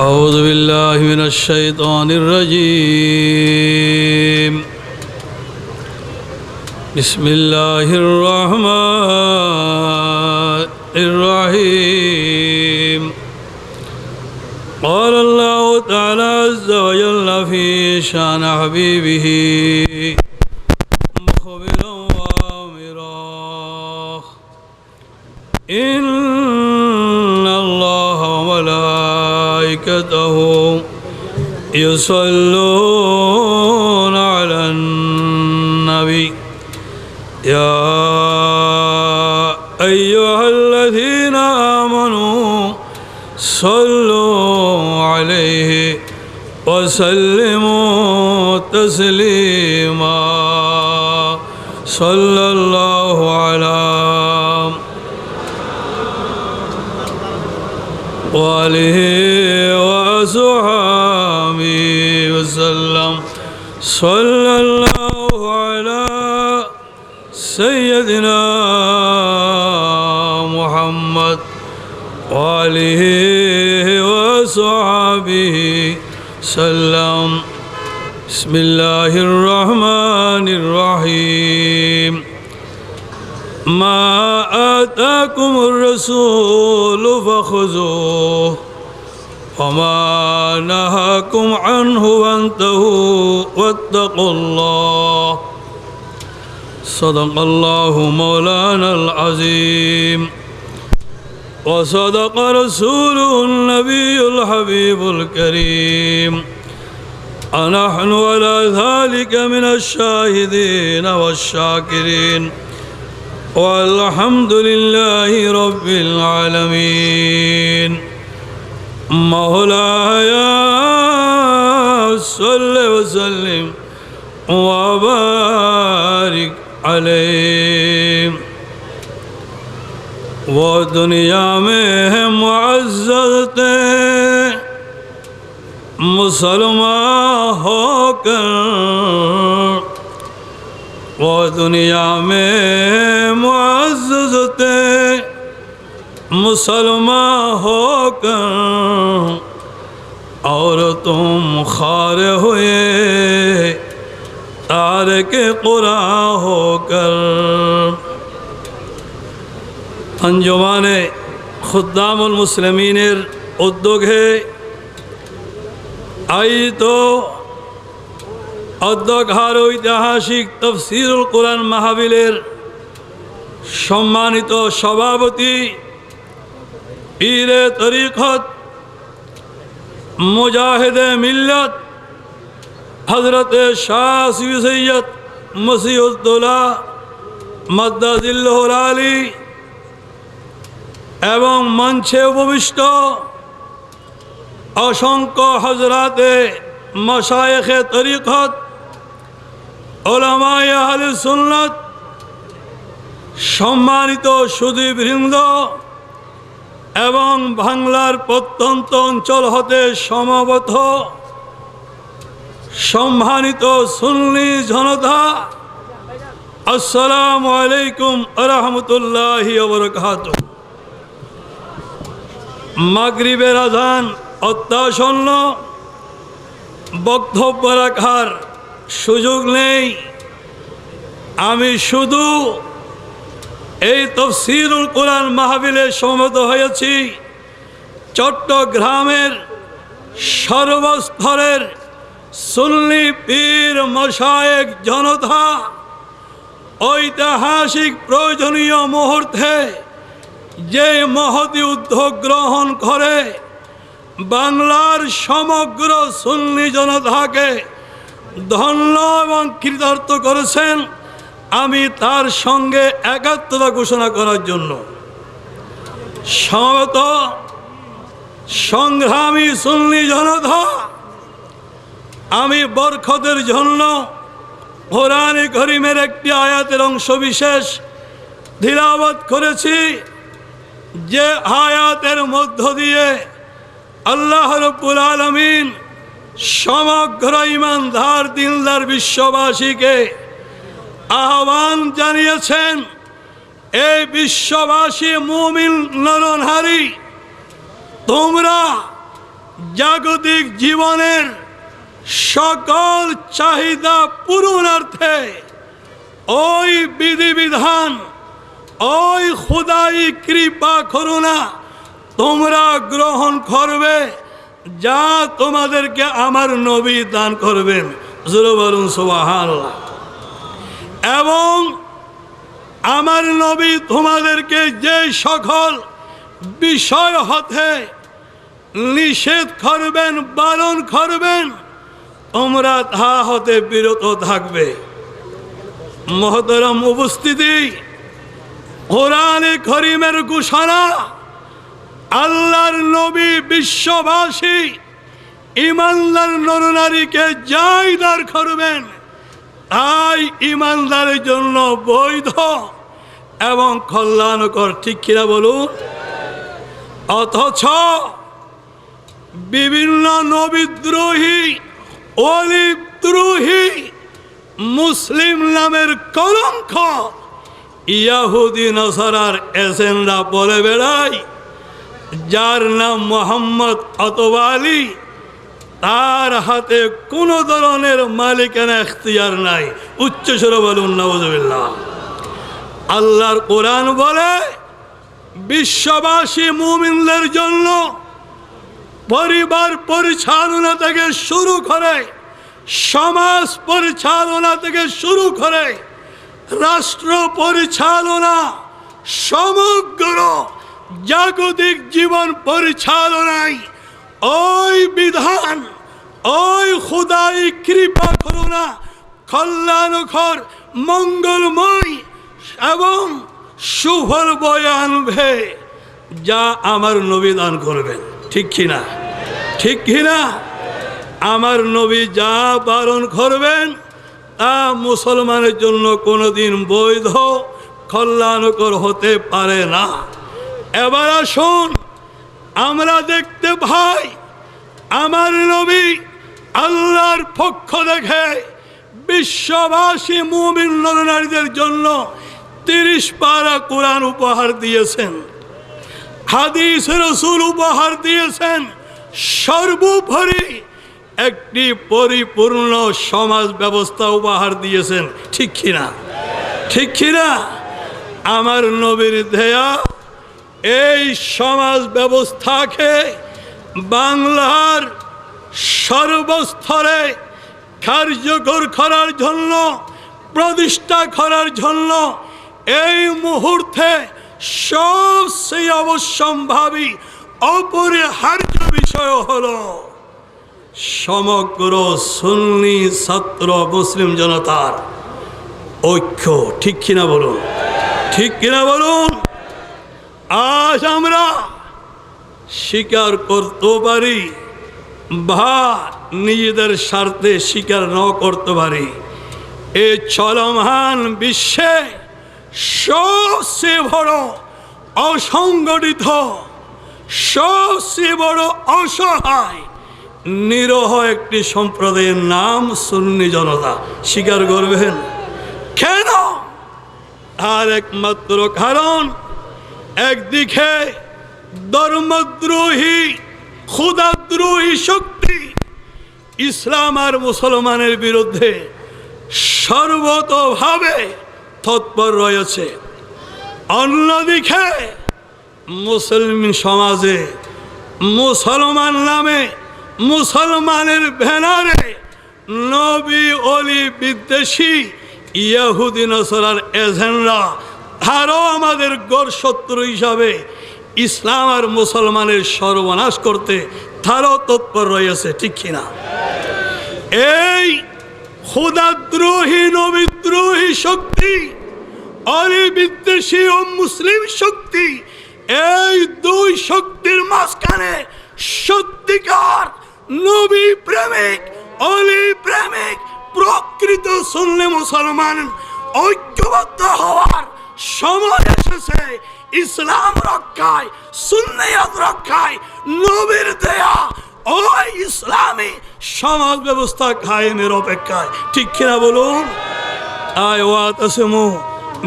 أعوذ بالله من الشيطان الرجيم. بسم الله الرحمن الرحيم. قال الله تعالى عز وجل في شأن حبيبه يصلون على النبي. يا أيها الذين آمنوا صلوا عليه وسلموا تسليما. صلى الله على وآله وأصحابه صلى الله على سيدنا محمد وآله وصحبه سلم بسم الله الرحمن الرحيم. ما آتاكم الرسول فخذوه. وما نهاكم عنه وانتهوا واتقوا الله. صدق الله مولانا العظيم. وصدق رسوله النبي الحبيب الكريم. ونحن على ذلك من الشاهدين والشاكرين. والحمد لله رب العالمين. مولایا صلی وسلیم موباری علیم وہ دنیا میں ہے معزز مسلمان ہو کر۔ وہ دنیا میں معززتیں مسلمان ہو کر اور تم خار ہوئے تار کے قرآن ہو کر انجمان خدام المسلمین উদ্যোগে আয়োজিত অধ্যক্ষার ঐতিহাসিক তফসিরুল কোরআন মাহাবিলের সম্মানিত সভাপতি পীরে তরিকত, মুজাহিদে মিল্লত হজরতে শাহ সৈয়দ মসিউদ্দোলা মদ্দাজিল্লাহুল আলী এবং মঞ্চে উপবিষ্ট অসংখ্য হজরাতে মশায়েখে তরিকত ওলামায় আহলে সুন্নত, সম্মানিত সুদীবৃন্দ এবং বাংলার প্রত্যন্ত অঞ্চল হতে সমবত সম্মানিত সুন্নি জনতা, আসসালামু আলাইকুম রহমতুল্লাহি বরকাতুহ। মাগরিবের আধান অত্যাসন্ন, বক্তব্য রাখার সুযোগ নেই। আমি শুধু এই তফসিরুল কোরআন মাহাবিলে সমবেত হয়েছি। চট্টগ্রামের সর্বস্তরের সুন্নি পীর মশায়েক জনতা ঐতিহাসিক প্রয়োজনীয় মুহূর্তে যে মহতি উদ্যোগ গ্রহণ করে, বাংলার সমগ্র সুন্নি জনতাকে ধন্য এবং কৃতার্থ করেছেন। আমি তার সঙ্গে একাত্মতা ঘোষণা করার জন্য সমত সংগ্রামী সুন্নি জনতা, আমি বরখতের জন্য কোরআনে করিমের একটি আয়াতের অংশ বিশেষ ধীরাবত করেছি, যে আয়াতের মধ্য দিয়ে আল্লাহ রব্বুল আলমিন সমগ্র ইমানদার দিনদার বিশ্ববাসীকে আহ্বান জানিয়েছেন এই বিশ্ববাসী মুমিন নরনহারি, তোমরা জাগতিক জীবনের সকল চাহিদা পূরণার্থে ওই বিধিবিধান, ওই খুদাই কৃপা করুণা তোমরা গ্রহণ করবে যা তোমাদেরকে আমার নবী দান করবেন। জোরে বলুন এবং আমার নবী তোমাদেরকে যে সকল বিষয় হতে নিষেধ করবেন, বারণ করবেন, তোমরা তা হতে বিরত থাকবে। মহতরম উপস্থিতি, কোরআনে করিমের ঘোষণা, আল্লাহর নবী বিশ্ববাসী ইমানদার নরনারীকে যাই দাঁড় করবেন। তাই ইমানদারের জন্য বৈধ এবং কল্যাণকর, ঠিক কিনা বলুন? অথচ বিভিন্ন নবিদ্রোহী, অলিদ্রোহী, মুসলিম নামের কলঙ্ক ইয়াহুদি নসরার এজেন্ডা বলে বেড়ায়, যার নাম মোহাম্মদ অতবা আলী তার হাতে কোনো ধরনের মালিকানা এখতিয়ার নাই। উচ্চস্বর বলুন নওয়াজবিল্লাহ আল্লাহর কোরআন বলে, বিশ্ববাসী মুমিনদের জন্য পরিবার পরিচালনা থেকে শুরু করে, সমাজ পরিচালনা থেকে শুরু করে, রাষ্ট্র পরিচালনা, সমগ্র জাগতিক জীবন পরিচালনায় ওই বিধান, ওই খুদাই কৃপা করুণা কল্যাণকর মঙ্গলময় এবং সুফল বয়ে আনবে, যা আমার নবী দান করবেন। ঠিক কিনা? ঠিক কিনা? আমার নবী যা বারণ করবেন, তা মুসলমানের জন্য কোনোদিন বৈধ, কল্যাণকর হতে পারে না। এবার আসুন আমরা দেখতে ভাই, আমার নবী আল্লাহর পক্ষ দেখে বিশ্ববাসী মুমিন নরনারীদের জন্য তিরিশ পারা কোরআন উপহার দিয়েছেন, হাদিস রসুল উপহার দিয়েছেন, সর্বোপরি একটি পরিপূর্ণ সমাজ ব্যবস্থা উপহার দিয়েছেন, ঠিক কিনা? ঠিক কিনা? আমার নবীর দেয়া এই সমাজ ব্যবস্থাকে বাংলার সর্বস্তরে কার্যকর করার জন্য, প্রতিষ্ঠা করার জন্য এই মুহূর্তে সবচেয়ে অবশ্যম্ভাবী, অপরিহার্য বিষয় হল সমগ্র সুন্নি ছাত্র মুসলিম জনতার ঐক্য। ঠিক কিনা বলুন? ঠিক কিনা বলুন? আজ আমরা স্বীকার করতে পারি বা নিজেদের স্বার্থে স্বীকার ন করতে পারি। এ চলমান বিশ্বে সবচেয়ে বড় অসংগঠিত, সবচেয়ে বড় অসহায়, নিরহ একটি সম্প্রদায়ের নাম সুন্নি জনতা। স্বীকার করবেন? কেন? তার একমাত্র কারণ একদিকে ধর্মদ্রোহী ক্ষুদাদ্রোহী শক্তি ইসলাম আর মুসলমানের বিরুদ্ধে সর্বতভাবে তৎপর রয়েছে। অন্যদিকে মুসলিম সমাজে মুসলমান নামে, মুসলমানের ব্যানারে নবী, অলি, বিদ্বেষী, ইয়াহুদি, নসরার এজেন্ডা তারও আমাদের গড় শত্রু হিসাবে ইসলাম আর মুসলমানের সর্বনাশ করতে তারও তৎপর রয়েছে, ঠিক কিনা? এই খুদাদ্রোহী নবিদ্রোহী শক্তি অলি বিদ্বেষী ও মুসলিম শক্তি, এই দুই শক্তির মাঝখানে সত্যিকার নবী প্রেমিক, অলি প্রেমিক, প্রকৃত শুনলে মুসলমান, ঐক্যবদ্ধ হওয়ার সময় এসেছে ইসলাম রক্ষায়, সুন্নিয়ত রক্ষায়, নবীর দেয়া, ওই ইসলামী সমাজ ব্যবস্থা কায়েমের অপেক্ষায়। ঠিক কিনা বলুন? আয় ওয়াত আসমু।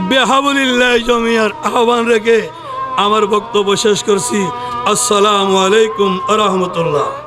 বেহাবুলিল্লাহ জমিয়ার আহ্বান রেখে আমার বক্তব্য শেষ করছি। আসসালামু আলাইকুম রহমতুল্লাহ।